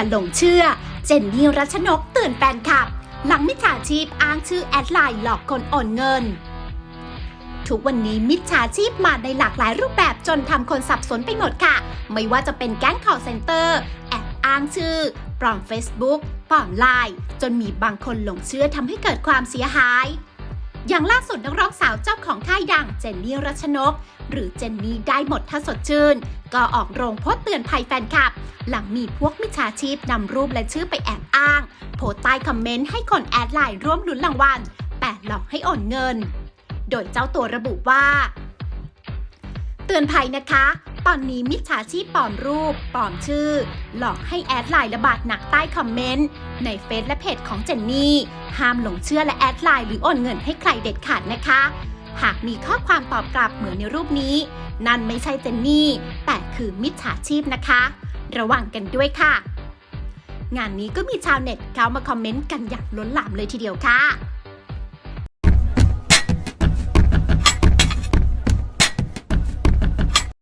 อย่าหลงเชื่อ เจนนี่รัชนกตือนแฟนคลับ หลังมิจฉาชีพอ้างชื่อแอดไลน์หลอกคนโอนเงิน ทุกวันนี้มิจฉาชีพมาในหลากหลายรูปแบบจนทำคนสับสนไปหมดค่ะ ไม่ว่าจะเป็นแก๊ง call center แอบอ้างชื่อปลอม Facebook ปลอมไลน์จนมีบางคนหลงเชื่อทำให้เกิดความเสียหาย อย่างล่าสุดนักร้องสาวเจ้าของค่ายดังเจนนี่รัชนก หรือเจนนี่ได้หมดถ้าสดชื่น ก็ออกโรงโพสเตือนภัยแฟนคลับ หลังมีพวกมิจฉาชีพนำรูปและชื่อไปแอบอ้าง โพสใต้คอมเมนต์ให้คนแอดไลน์ร่วมลุ้นรางวัลแต่หลอกให้โอนเงิน โดยเจ้าตัวระบุว่า เตือนภัยนะคะ อนนี้มิจฉาชีพปลอมรูป ปลอมชื่อ หลอกให้แอดไลน์ระบาดหนักใต้คอมเมนต์ ในเฟซและเพจของเจนนี่ ห้ามหลงเชื่อและแอดไลน์หรือโอนเงินให้ใครเด็ดขาดนะคะ หากมีข้อความตอบกลับเหมือนในรูปนี้ นั่นไม่ใช่เจนนี่ แต่คือมิจฉาชีพนะคะ ระวังกันด้วยค่ะ งานนี้ก็มีชาวเน็ตเข้ามาคอมเมนต์กันอย่างล้นหลามเลยทีเดียวค่ะ